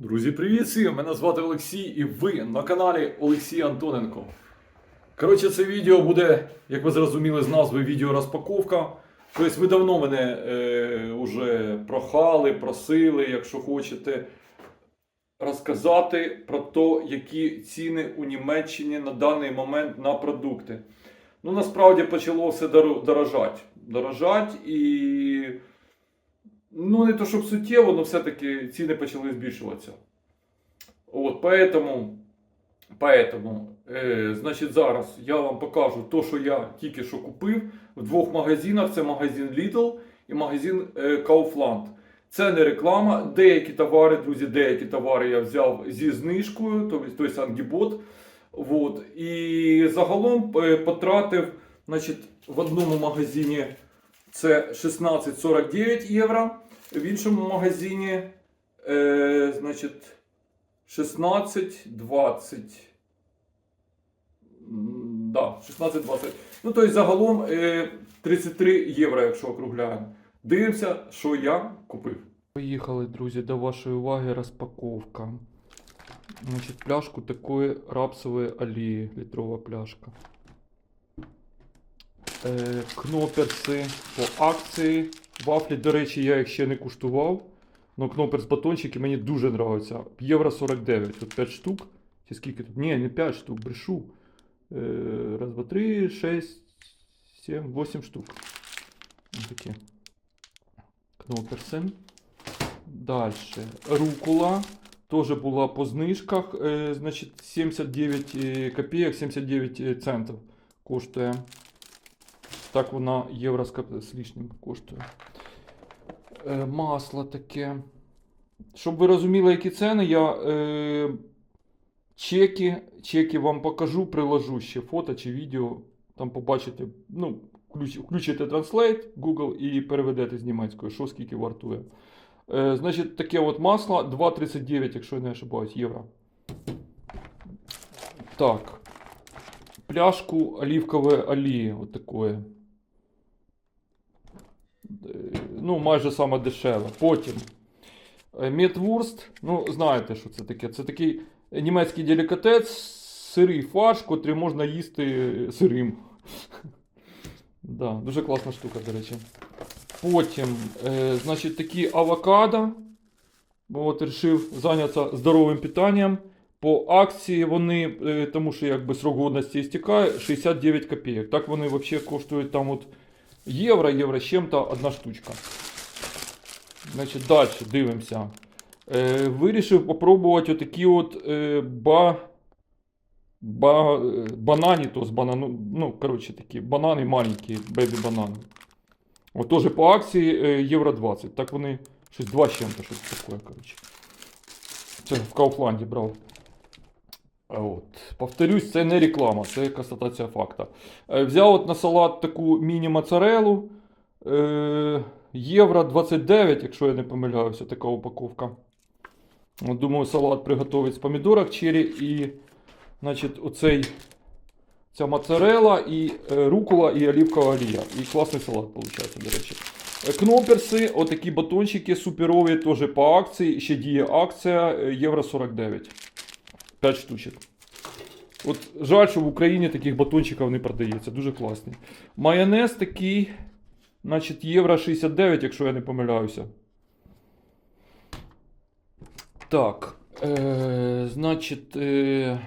Друзі, привіт всім! Мене звати Олексій і ви на каналі Олексій Антоненко. Коротше, це відео буде, як ви зрозуміли з назви, відео розпаковка. Тобто ви давно мене е, вже прохали, просили, якщо хочете, розказати про те, які ціни у Німеччині на даний момент на продукти. Ну, насправді почало все дорожати. Дорожать і. Ну, не то щоб суттєво, але все-таки ціни почали збільшуватися. От, поэтому, поэтому е, значить, зараз я вам покажу те, що я тільки що купив в двох магазинах. Це магазин Lidl і магазин е, Kaufland. Це не реклама. Деякі товари, друзі, деякі товари я взяв зі знижкою, тобто той Ангібот. Вот. І загалом е, потратив значить, в одному магазині це 16,49 євро, в іншому магазині е, значить, 16,20. М, Да, 16,20. Ну, тобто загалом е, 33 євро, якщо округляємо. Дивимося, що я купив. Поїхали, друзі, до вашої уваги розпаковка. Значить, пляшку такої рапсової олії, літрова пляшка. Е, кноперси по акції. Вафлі, до речі, я їх ще не куштував. Но кноперс батончики мені дуже подобаються. Євро 49. Тут 5 штук. Чи скільки тут? Ні, не 5 штук, брешу. Е, раз, два, три, шесть, сім, восемь штук. Такі. Кноперси. Дальше. Рукула. Тоже була по знижках. Е, значить, 79 е, копійок, 79 е, центів коштує. Так вона євро з лишнім коштує. Е, масло таке. Щоб ви розуміли, які ціни, я е, чеки, чеки вам покажу, приложу ще фото чи відео. Там побачите, ну, включ- включите Translate Google і переведете з німецької, що скільки вартує. Е, значить, таке от масло 2,39, якщо я не ошибаюсь, євро. Так. Пляшку оливкової олії, от такої. Е, Ну, майже саме дешеве. Потім. е, Метвурст. Ну, знаєте, що це таке? Це такий німецький делікатес, сирий фарш, котрий можна їсти сирим. Да, дуже класна штука, до речі. Потім, е, значить, такі авокадо. Бо от вирішив зайнятися здоровим питанням. По акції вони, е, тому що якби срок годності істікає, 69 копійок. Так вони взагалі коштують там от євро, євро з чим-то одна штучка. Значить, далі дивимося. Е, вирішив попробувати отакі от е, ба, ба, е, бананітос, банану, ну, коротше, такі банани маленькі, бебі-банани. От теж по акції е, євро 20. Так вони щось 2 з чим-то, щось таке, коротше. Це в Кауфланді брав. От. Повторюсь, це не реклама, це констатація факта. Е, взяв от на салат таку міні-моцарелу. Е, євро 29, якщо я не помиляюся, така упаковка. Думаю, салат приготувати з помідорок черрі і, значить, оцей ця моцарела, і е, рукола, і олівкова олія. І класний салат виходить, до речі. Кноперси, отакі батончики суперові, теж по акції. Ще діє акція євро 49. 5 штучок. От жаль, що в Україні таких батончиків не продається. Дуже класний. Майонез такий, значить, євро 69, якщо я не помиляюся. Так. Е, значить, е,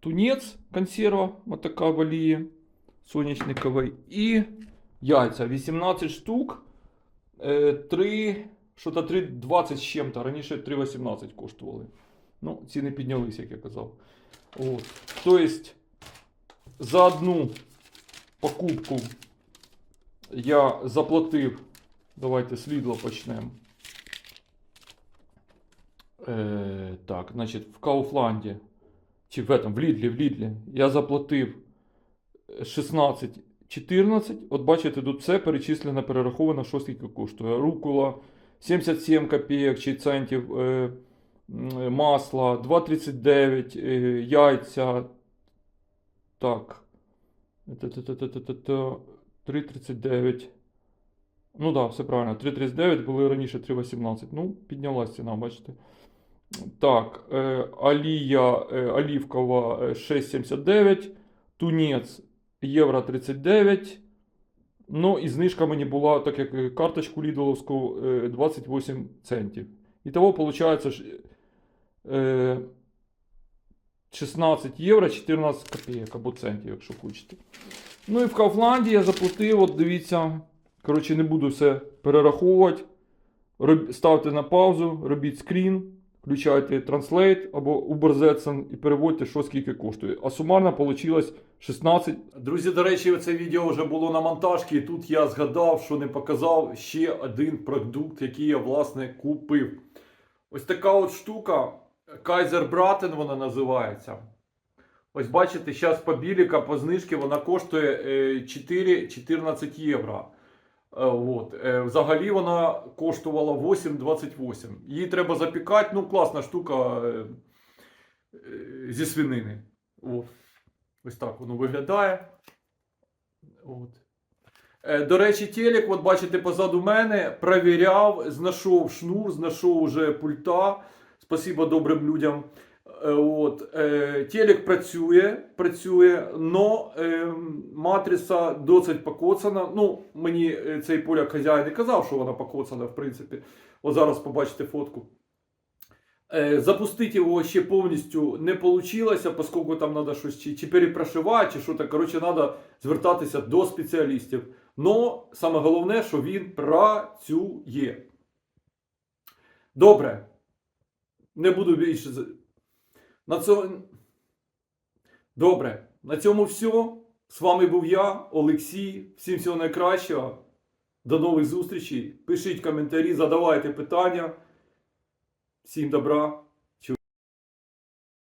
тунець, консерва, вот така в олії соняшникової. І яйця 18 штук. Е, 3, що то 3,20 з чим-то. Раніше 3,18 коштували. Ну, ціни піднялися, як я казав. От. Тобто, за одну покупку я заплатив. Давайте з Лідла почнемо. Е, так, значить, в Кауфланді. Чи в этом, в Лідлі, в Лідлі. Я заплатив 16-14. От бачите, тут все перечислено, перераховано, що скільки коштує. Рукула 77 копійок чи центів. Е, м, масло 2,39, е, яйця. Так. 3,39. Ну да, все правильно. 3,39 були раніше 3,18. Ну, піднялась ціна, бачите. Так, е, Алія е, Олівкова е, 6,79, Тунець євро 39. Ну і знижка мені була, так як карточку Лідоловську, е, 28 центів. Ітого виходить 16 євро 14 копійок або центів, якщо хочете. Ну і в Кауфланді я заплатив, от дивіться. Коротше, не буду все перераховувати. Роб- Ставте на паузу, робіть скрін, включайте Translate або Uberzetsen і переводьте, що скільки коштує. А сумарно вийшло 16. Друзі, до речі, це відео вже було на монтажці, і тут я згадав, що не показав ще один продукт, який я власне купив. Ось така от штука, Kaiser Braten вона називається. Ось бачите, зараз по біліка, по знижці вона коштує е, 4-14 євро. Е, От. Е, Взагалі вона коштувала 8,28. Її треба запікати. Ну, класна штука е, е, зі свинини. От. Ось так воно виглядає. От. Е, До речі, телек, от бачите, позаду мене, перевіряв, знайшов шнур, знайшов уже пульта. Спасибо добрим людям. Е, От, е, телек працює, працює, но е, матриця досить покоцана. Ну, мені е, цей поляк хазяїн не казав, що вона покоцана, в принципі. От зараз побачите фотку. Е, Запустити його ще повністю не вийшло, оскільки там треба щось чи, чи перепрошивати, чи що так. Коротше, треба звертатися до спеціалістів. Но саме головне, що він працює. Добре. Не буду більше. На цьому... Добре. На цьому все. З вами був я, Олексій. Всім всього найкращого. До нових зустрічей. Пишіть коментарі, задавайте питання. Всім добра.